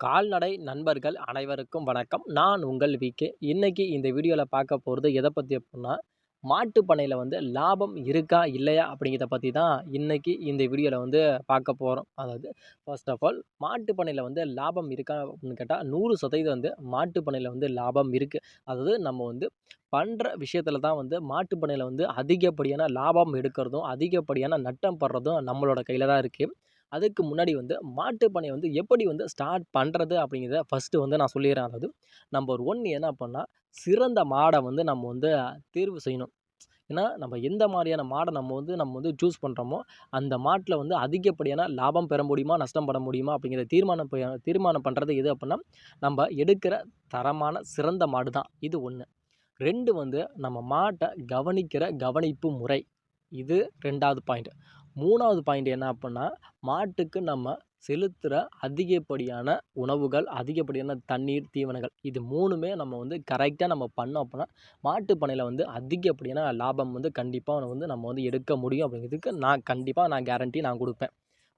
கால்நடை நண்பர்கள் அனைவருக்கும் வணக்கம். நான் உங்கள் விகே இன்றைக்கி இந்த வீடியோவில் பார்க்க போகிறது எதை பற்றி அப்படின்னா மாட்டு பண்ணையில் வந்து லாபம் இருக்கா இல்லையா அப்படிங்கிறத பற்றி தான் இன்றைக்கி இந்த வீடியோவில் வந்து பார்க்க போகிறோம் அதாவது ஃபர்ஸ்ட் ஆஃப் ஆல் மாட்டு பண்ணையில் வந்து லாபம் இருக்கா அப்படின்னு கேட்டால் நூறு சதவீதம் வந்து மாட்டு பண்ணையில் வந்து லாபம் இருக்குது அதாவது நம்ம வந்து பண்ணுற விஷயத்தில் தான் வந்து மாட்டு பண்ணையில் வந்து அதிகப்படியான லாபம் எடுக்கிறதும் அதிகப்படியான நட்டம் படுறதும் நம்மளோட கையில் தான் இருக்குது அதுக்கு முன்னாடி வந்து மாட்டு வந்து எப்படி வந்து ஸ்டார்ட் பண்ணுறது அப்படிங்கிறத ஃபஸ்ட்டு வந்து நான் சொல்லிடுறேன். அதாவது நம்பர் ஒன் என்ன பண்ணால் சிறந்த மாடை வந்து நம்ம வந்து தேர்வு செய்யணும். ஏன்னா நம்ம எந்த மாதிரியான மாடை நம்ம வந்து நம்ம வந்து சூஸ் பண்ணுறோமோ அந்த மாட்டில் வந்து அதிகப்படியான லாபம் பெற முடியுமா நஷ்டம் பட முடியுமா அப்படிங்கிற தீர்மானம் தீர்மானம் பண்ணுறது எது அப்படின்னா நம்ம எடுக்கிற தரமான சிறந்த மாடு தான். இது ஒன்று ரெண்டு வந்து நம்ம மாட்டை கவனிக்கிற கவனிப்பு முறை. இது ரெண்டாவது பாயிண்ட் மூணாவது பாயிண்ட் என்ன அப்படின்னா மாட்டுக்கு நம்ம செலுத்துகிற அதிகப்படியான உணவுகள் அதிகப்படியான தண்ணீர் தீவனங்கள் இது மூணுமே நம்ம வந்து கரெக்டாக நம்ம பண்ணோம் அப்படின்னா மாட்டு பண்ணையில் வந்து அதிகப்படியான லாபம் வந்து கண்டிப்பாக வந்து நம்ம வந்து எடுக்க முடியும் அப்படிங்கிறதுக்கு நான் கண்டிப்பாக நான் கேரண்டி நான் கொடுப்பேன்.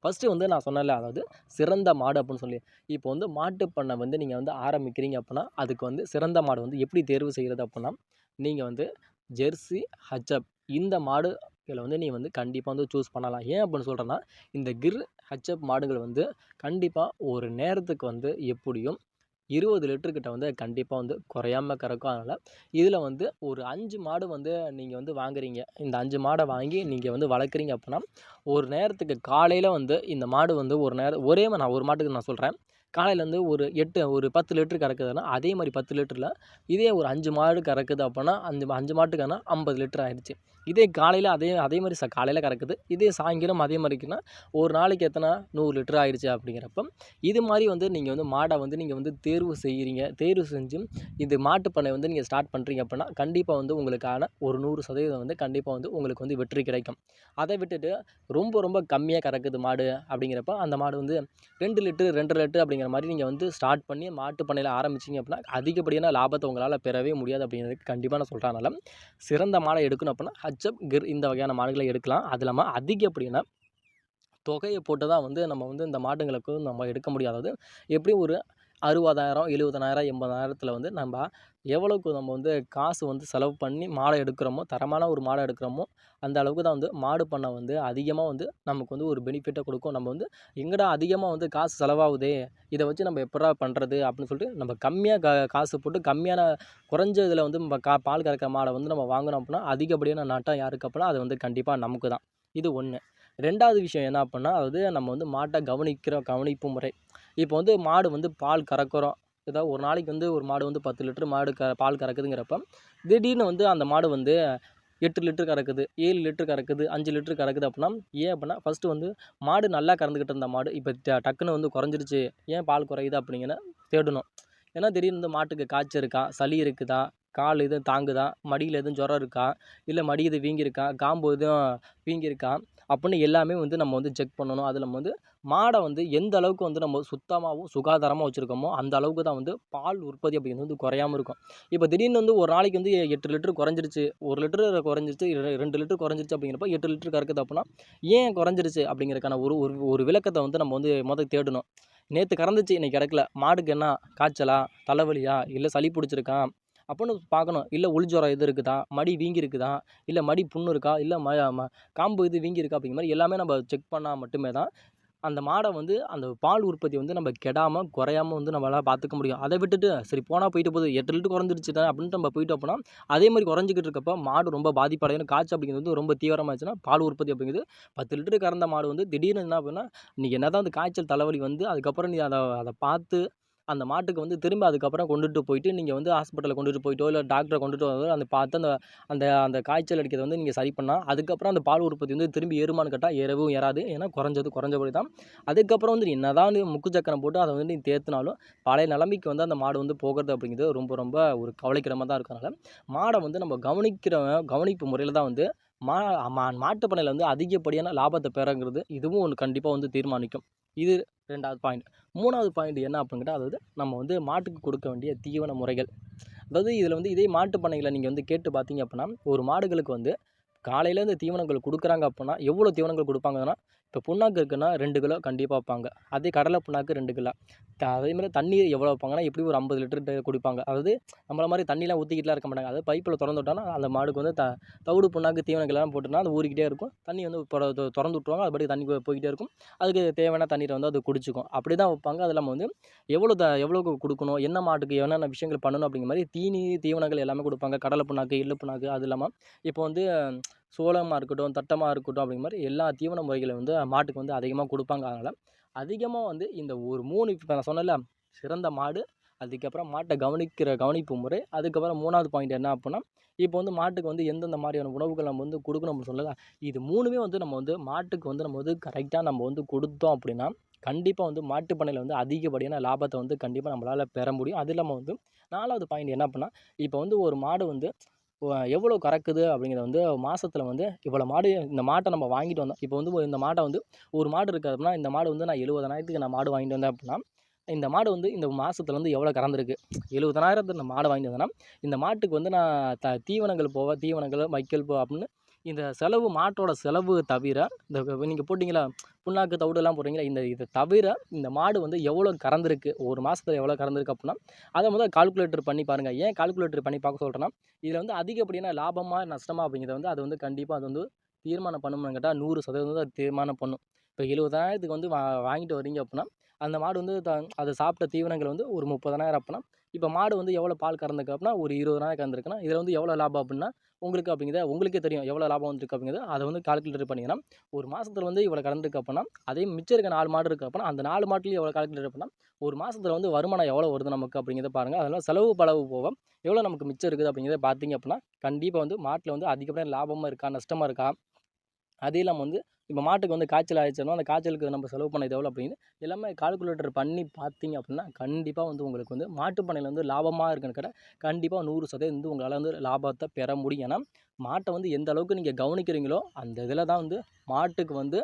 ஃபஸ்ட்டு வந்து நான் சொன்னல அதாவது சிறந்த மாடு அப்படின்னு சொல்லி. இப்போ வந்து மாட்டு பண்ணை வந்து நீங்கள் வந்து ஆரம்பிக்கிறீங்க அப்படின்னா அதுக்கு வந்து சிறந்த மாடு வந்து எப்படி தேர்வு செய்கிறது அப்படின்னா நீங்கள் வந்து ஜெர்சி ஹச்சப் இந்த மாடு இதில் வந்து நீ வந்து கண்டிப்பாக வந்து சூஸ் பண்ணலாம். ஏன் அப்படின்னு சொல்கிறேன்னா இந்த கிர் ஹச்சப் மாடுகள் வந்து கண்டிப்பாக ஒரு நேரத்துக்கு வந்து எப்படியும் இருபது லிட்டர்கிட்ட வந்து கண்டிப்பாக வந்து குறையாம கறக்கும். அதனால் இதில் வந்து ஒரு அஞ்சு மாடு வந்து நீங்கள் வந்து வாங்குறீங்க. இந்த அஞ்சு மாடை வாங்கி நீங்கள் வந்து வளர்க்குறீங்க அப்படின்னா ஒரு நேரத்துக்கு காலையில் வந்து இந்த மாடு வந்து ஒரு நேரம் ஒரே மா- நான் ஒரு மாட்டுக்கு நான் சொல்கிறேன் காலையிலேருந்து ஒரு எட்டு ஒரு பத்து லிட்டர் கறக்குதுன்னா அதே மாதிரி பத்து லிட்டரில் இதே ஒரு அஞ்சு மாடு கறக்குது அப்படின்னா அஞ்சு அஞ்சு மாட்டுக்கான ஐம்பது லிட்டர் ஆயிடுச்சு. இதே காலையில் அதே அதே மாதிரி ச காலையில் கறக்குது. இதே சாயங்காலம் அதே மாதிரிக்குன்னா ஒரு நாளைக்கு எத்தனை நூறு லிட்டர் ஆயிடுச்சு அப்படிங்கிறப்ப இது மாதிரி வந்து நீங்கள் வந்து மாடை வந்து நீங்கள் வந்து தேர்வு செய்கிறீங்க தேர்வு செஞ்சு இது மாட்டு பண்ணை வந்து நீங்கள் ஸ்டார்ட் பண்ணுறீங்க அப்படின்னா கண்டிப்பாக வந்து உங்களுக்கான ஒரு நூறு சதவீதம் வந்து கண்டிப்பாக வந்து உங்களுக்கு வந்து வெற்றி கிடைக்கும். அதை விட்டுட்டு ரொம்ப ரொம்ப கம்மியாக கறக்குது மாடு அப்படிங்கிறப்ப அந்த மாடு வந்து ரெண்டு லிட்டரு ரெண்டரை லிட்டரு அப்படிங்கிற மாதிரி நீங்கள் வந்து ஸ்டார்ட் பண்ணி மாட்டு பண்ணையில் ஆரம்பிச்சிங்க அப்படின்னா அதிகப்படியான லாபத்தை உங்களால் பெறவே முடியாது அப்படிங்கிறதுக்கு கண்டிப்பாக நான் சொல்கிறனால சிறந்த மாடை எடுக்கணும் அப்படின்னா கச்சப் கிர் இந்த வகையான மாடுகளை எடுக்கலாம். அது இல்லாமல் அதிகப்படியான தொகையை போட்டு தான் வந்து நம்ம வந்து இந்த மாடுங்களுக்கு நம்ம எடுக்க முடியாதது எப்படியும் ஒரு அறுபதாயிரம் எழுபதனாயிரம் எண்பதாயிரத்தில் வந்து நம்ம எவ்வளவுக்கு நம்ம வந்து காசு வந்து செலவு பண்ணி மாடை எடுக்கிறோமோ தரமான ஒரு மாடை எடுக்கிறோமோ அந்த அளவுக்கு தான் வந்து மாடு பண்ணை வந்து அதிகமாக வந்து நமக்கு வந்து ஒரு பெனிஃபிட்டை கொடுக்கும். நம்ம வந்து எங்கடா அதிகமாக வந்து காசு செலவாகுதே இதை வச்சு நம்ம எப்படா பண்ணுறது அப்படின்னு சொல்லிட்டு நம்ம கம்மியாக கா காசு போட்டு கம்மியான குறைஞ்ச இதில் வந்து நம்ம கா பால் கறக்கிற மாடை வந்து நம்ம வாங்கினோம் அப்படின்னா அதிகப்படியான நட்டம் யாருக்கு அப்படின்னா அது வந்து கண்டிப்பாக நமக்கு தான். இது ஒன்று ரெண்டாவது விஷயம் என்ன அப்படின்னா அதாவது நம்ம வந்து மாட்டை கவனிக்கிற கவனிப்பு முறை. இப்போ வந்து மாடு வந்து பால் கறக்கிறோம். ஏதாவது ஒரு நாளைக்கு வந்து ஒரு மாடு வந்து பத்து லிட்டர் மாடு க பால் கறக்குதுங்கிறப்ப திடீர்னு வந்து அந்த மாடு வந்து எட்டு லிட்டர் கறக்குது ஏழு லிட்டர் கறக்குது அஞ்சு லிட்டர் கறக்குது அப்படின்னா ஏன் அப்படின்னா ஃபஸ்ட்டு வந்து மாடு நல்லா கறந்துக்கிட்டு இருந்த மாடு இப்போ ட- டக்குன்னு வந்து குறைஞ்சிருச்சு. ஏன் பால் குறையுது அப்படிங்கிற தேடணும். ஏன்னா திடீர்னு வந்து மாட்டுக்கு காய்ச்சல் இருக்கா சளி இருக்குதா கால் எதுவும் தாங்குதா? மடியில் எதுவும் ஜுரம் இருக்கா? இல்லை மடி எதுவும் வீங்கியிருக்கா? காம்பு எதுவும் வீங்கியிருக்கா? அப்படின்னு எல்லாமே வந்து நம்ம வந்து செக் பண்ணணும். அதில் நம்ம வந்து மாடை வந்து எந்த அளவுக்கு வந்து நம்ம சுத்தமாகவும் சுகாதாரமாக வச்சுருக்கோமோ அந்த அளவுக்கு தான் வந்து பால் உற்பத்தி அப்படிங்கிறது வந்து குறையாம இருக்கும். இப்போ திடீர்னு வந்து ஒரு நாளைக்கு வந்து எட்டு லிட்டர் குறைஞ்சிருச்சு ஒரு லிட்டர் குறைஞ்சிருச்சு ரெ- ரெண்டு லிட்டர் குறைஞ்சிருச்சு அப்படிங்கிறப்ப எட்டு லிட்டர் கறக்குது அப்படின்னா ஏன் குறைஞ்சிருச்சு அப்படிங்கிறதுக்கான ஒரு ஒரு ஒரு விளக்கத்தை வந்து நம்ம வந்து முதல் தேடணும். நேற்று கறந்துச்சு இன்றைக்கி கிடக்கல மாடுக்கு என்ன? காய்ச்சலா? தலைவலியா? இல்லை சளி பிடிச்சிருக்கா? அப்புடின்னு பார்க்கணும். இல்லை உள்ஜுரம் இது இருக்குதா? மடி வீங்கி இருக்குதா இல்லை மடி புண்ணு இருக்கா? இல்லை ம ம- காம்பு இது வீங்கி இருக்கா அப்படிங்கிற மாதிரி எல்லாமே நம்ம செக் பண்ணால் மட்டுமே தான் அந்த மாடை வந்து அந்த பால் உற்பத்தி வந்து நம்ம கெடாமல் குறையாம வந்து நம்மளால் பார்த்துக்க முடியும். அதை விட்டுட்டு சரி போனால் போயிட்டு போகுது எட்டு லிட்டர் குறைஞ்சிருச்சு தான் அப்படின்ட்டு நம்ம போயிட்டு அப்படின்னா அதே மாதிரி குறைஞ்சிக்கிட்டு இருக்கப்போ மாடு ரொம்ப பாதிப்படையும் காய்ச்சல் அப்படிங்கிறது வந்து ரொம்ப தீவிரமாகச்சுன்னா பால் உற்பத்தி அப்படிங்கிறது பத்து லிட்டரு கறந்த மாடு வந்து திடீர்னு என்ன அப்படின்னா நீ என்ன தான் அந்த காய்ச்சல் தலைவலி வந்து அதுக்கப்புறம் நீ அதை அதை பார்த்து அந்த மாட்டுக்கு வந்து திரும்ப அதுக்கப்புறம் கொண்டுட்டு போயிட்டு நீங்கள் வந்து ஹாஸ்பிட்டலில் கொண்டுட்டு போயிட்டோ இல்லை டாக்டரை கொண்டுட்டு வந்து அந்த பார்த்து அந்த அந்த அந்த காய்ச்சல் அடிக்கிறத வந்து நீங்கள் சரி பண்ணால் அதுக்கப்புறம் அந்த பால் உற்பத்தி வந்து திரும்பி ஏறுமான்னு கேட்டால் ஏறவும் ஏறாது. ஏன்னா குறைஞ்சது குறைஞ்சபடி தான் அதுக்கப்புறம் வந்து என்ன என்னதான் நீ முக்கு சக்கரம் போட்டு அதை வந்து நீ தேத்துனாலும் பழைய நிலைமைக்கு வந்து அந்த மாடு வந்து போகிறது அப்படிங்கிறது ரொம்ப ரொம்ப ஒரு கவலைக்கிடமாக தான் இருக்கனால மாடை வந்து நம்ம கவனிக்கிற கவனிப்பு முறையில் தான் வந்து மா மா மாட்டுப் பண்ணையில் வந்து அதிகப்படியான லாபத்தை பெறங்கிறது இதுவும் ஒன்று கண்டிப்பாக வந்து தீர்மானிக்கும். இது ரெண்டாவது பாயிண்ட் மூணாவது பாயிண்ட் என்ன அப்படின்னு கேட்டால் அதாவது நம்ம வந்து மாட்டுக்கு கொடுக்க வேண்டிய தீவன முறைகள். அதாவது இதில் வந்து இதே மாட்டுப் பண்ணைகளை நீங்கள் வந்து கேட்டு பார்த்தீங்க அப்படின்னா ஒரு மாடுகளுக்கு வந்து காலையில் இந்த தீவனங்கள் கொடுக்குறாங்க அப்படின்னா எவ்வளோ தீவனங்கள் கொடுப்பாங்கன்னா இப்போ புண்ணாக்கு இருக்குன்னா ரெண்டு கிலோ கண்டிப்பாக வைப்பாங்க. அதே கடலை புண்ணாக்கு ரெண்டு கிலோ. த அதே மாதிரி தண்ணி எவ்வளோ வைப்பாங்கன்னா எப்படியும் ஒரு ஐம்பது லிட்டர் குடிப்பாங்க. அதாவது நம்மள மாதிரி தண்ணிலாம் ஊற்றிக்கிட்டுலாம் இருக்க மாட்டாங்க. அதாவது பைப்பில் திறந்து விட்டோன்னா அந்த மாடுக்கு வந்து த தவிடு புண்ணாக்கு தீவனங்கள்லாம் போட்டுனா அது ஊறிக்கிட்டே இருக்கும். தண்ணி வந்து திறந்து விட்ருவாங்க அது பாட்டுக்கு தண்ணி போய்கிட்டே இருக்கும். அதுக்கு தேவையான தண்ணீரை வந்து அது குடிச்சிக்கும். அப்படி தான் வைப்பாங்க. அது இல்லாமல் வந்து எவ்வளோ த எவ்வளோக்கு கொடுக்கணும் என்ன மாட்டுக்கு என்னென்ன விஷயங்கள் பண்ணணும் அப்படிங்கிற மாதிரி தீனி தீவனங்கள் எல்லாமே கொடுப்பாங்க. கடலை புண்ணாக்கு எள்ளு புண்ணாக்கு அது இல்லாமல் இப்போ வந்து சோளமாக இருக்கட்டும் தட்டமாக இருக்கட்டும் அப்படிங்கிற மாதிரி எல்லா தீவன முறைகளை வந்து மாட்டுக்கு வந்து அதிகமாக கொடுப்பாங்க. அதனால் அதிகமாக வந்து இந்த ஒரு மூணு இப்போ நான் சொன்னேன்ல சிறந்த மாடு அதுக்கப்புறம் மாட்டை கவனிக்கிற கவனிப்பு முறை அதுக்கப்புறம் மூணாவது பாயிண்ட் என்ன அப்படின்னா இப்போ வந்து மாட்டுக்கு வந்து எந்தெந்த மாதிரியான உணவுகள் நம்ம வந்து கொடுக்கணும் அப்படின்னு சொல்லல. இது மூணுமே வந்து நம்ம வந்து மாட்டுக்கு வந்து நம்ம வந்து கரெக்டாக நம்ம வந்து கொடுத்தோம் அப்படின்னா கண்டிப்பாக வந்து மாட்டுப் பண்ணையில் வந்து அதிகப்படியான லாபத்தை வந்து கண்டிப்பாக நம்மளால் பெற முடியும். அது இல்லாமல் வந்து நாலாவது பாயிண்ட் என்ன அப்படின்னா இப்போ வந்து ஒரு மாடு வந்து எவ்வளோ கறக்குது அப்படிங்கிறத வந்து மாதத்தில் வந்து இவ்வளோ மாடு இந்த மாட்டை நம்ம வாங்கிட்டு வந்தோம். இப்போ வந்து ஒரு இந்த மாட்டை வந்து ஒரு மாடு இருக்குது அப்படின்னா இந்த மாடு வந்து நான் எழுபதனாயிரத்துக்கு நான் மாடு வாங்கிட்டு வந்தேன் அப்படின்னா இந்த மாடு வந்து இந்த மாதத்தில் வந்து எவ்வளோ கறந்துருக்கு? எழுபதனாயிரத்துக்கு இந்த மாடு வாங்கிட்டு வந்தேன்னா இந்த மாட்டுக்கு வந்து நான் த தீவனங்கள் போக தீவனங்கள் வைக்கல் போ அப்படின்னு இந்த செலவு மாட்டோட செலவு தவிர இந்த நீங்கள் போட்டிங்களா புண்ணாக்கு தவிடுலாம் போடுறீங்களா இந்த இதை தவிர இந்த மாடு வந்து எவ்வளோ கறந்துருக்கு ஒரு மாதத்தில் எவ்வளோ கறந்துருக்கு அப்படின்னா அதை முதல்ல கால்குலேட்டர் பண்ணி பாருங்கள் ஏன் கால்குலேட்டர் பண்ணி பார்க்க சொல்கிறேன்னா இதில் வந்து அதிகப்படியான லாபமாக நஷ்டமா அப்படிங்கிறத வந்து அது வந்து கண்டிப்பாக அது வந்து தீர்மானம் பண்ணணும்னு கேட்டால் நூறு சதவீதம் வந்து அது தீர்மானம் பண்ணும். இப்போ எழுபதாயிரத்துக்கு வந்து வா வாங்கிட்டு வரீங்க அப்படின்னா அந்த மாடு வந்து த அதை சாப்பிட்ட தீவனங்கள் வந்து ஒரு முப்பதனாயிரம் அப்படின்னா இப்போ மாடு வந்து எவ்வளோ பால் கறந்துருக்கு அப்படின்னா ஒரு நாள் கறந்துருக்குன்னா இதில் வந்து எவ்வளோ லாபம் அப்படின்னா உங்களுக்கு அப்படிங்கிறத உங்களுக்கே தெரியும் எவ்வளோ லாபம் வந்துருக்கு அப்படிங்கிறது அதை வந்து கால்குலேட் பண்ணிங்கன்னா ஒரு மாதத்தில் வந்து இவ்வளோ கறந்துருக்கு அப்படின்னா அதே மிச்சம் இருக்க நாலு மாடு இருக்குது அப்படின்னா அந்த நாலு மாட்டிலையும் எவ்வளோ கால்குலேட்டர் பண்ணால் ஒரு மாதத்தில் வந்து வருமானம் எவ்வளோ வருது நமக்கு அப்படிங்கிறத பாருங்கள் அதனால் செலவு பலவு போக எவ்வளோ நமக்கு மிச்சம் இருக்குது அப்படிங்கிறத பார்த்தீங்க அப்படின்னா கண்டிப்பாக வந்து மாட்டில் வந்து அதிகப்படியான லாபமாக இருக்கா நஷ்டமாக இருக்கா அது இல்லாமல் வந்து இப்போ மாட்டுக்கு வந்து காய்ச்சல் ஆயிடுச்சுன்னா அந்த காய்ச்சலுக்கு நம்ம செலவு பண்ணது எவ்வளோ அப்படின்னு எல்லாமே கால்குலேட்டர் பண்ணி பார்த்தீங்க அப்படின்னா கண்டிப்பாக வந்து உங்களுக்கு வந்து மாட்டுப்பண்ணையில் வந்து லாபமாக இருக்குன்னு கடை கண்டிப்பாக நூறு சதவீதம் வந்து உங்களால் வந்து லாபத்தை பெற முடியும். ஏன்னா மாட்டை வந்து எந்த அளவுக்கு நீங்கள் கவனிக்கிறீங்களோ அந்த இதில் தான் வந்து மாட்டுக்கு வந்து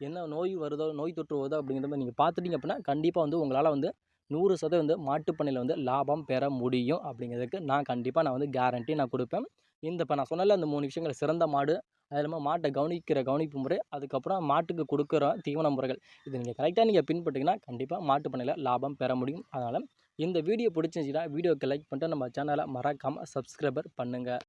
என்ன நோய் வருதோ நோய் தொற்று வருதோ அப்படிங்கிற மாதிரி நீங்கள் பார்த்துட்டீங்க அப்படின்னா கண்டிப்பாக வந்து உங்களால் வந்து நூறு சதவீதம் வந்து மாட்டுப்பண்ணையில் வந்து லாபம் பெற முடியும் அப்படிங்கிறதுக்கு நான் கண்டிப்பாக நான் வந்து கேரண்டி நான் கொடுப்பேன். இந்த இப்போ நான் சொன்னல அந்த மூணு விஷயங்கள் சிறந்த மாடு அது இல்லாமல் மாட்டை கவனிக்கிற கவனிப்பு முறை அதுக்கப்புறம் மாட்டுக்கு கொடுக்குற தீவன முறைகள். இது நீங்கள் கரெக்டாக நீங்கள் பின்பற்றிங்கன்னா கண்டிப்பாக மாட்டு பண்ணையில் லாபம் பெற முடியும். அதனால் இந்த வீடியோ பிடிச்சிருந்துச்சின்னா வீடியோக்கு லைக் பண்ணிட்டு நம்ம சேனலை மறக்காமல் சப்ஸ்கிரைபர் பண்ணுங்கள்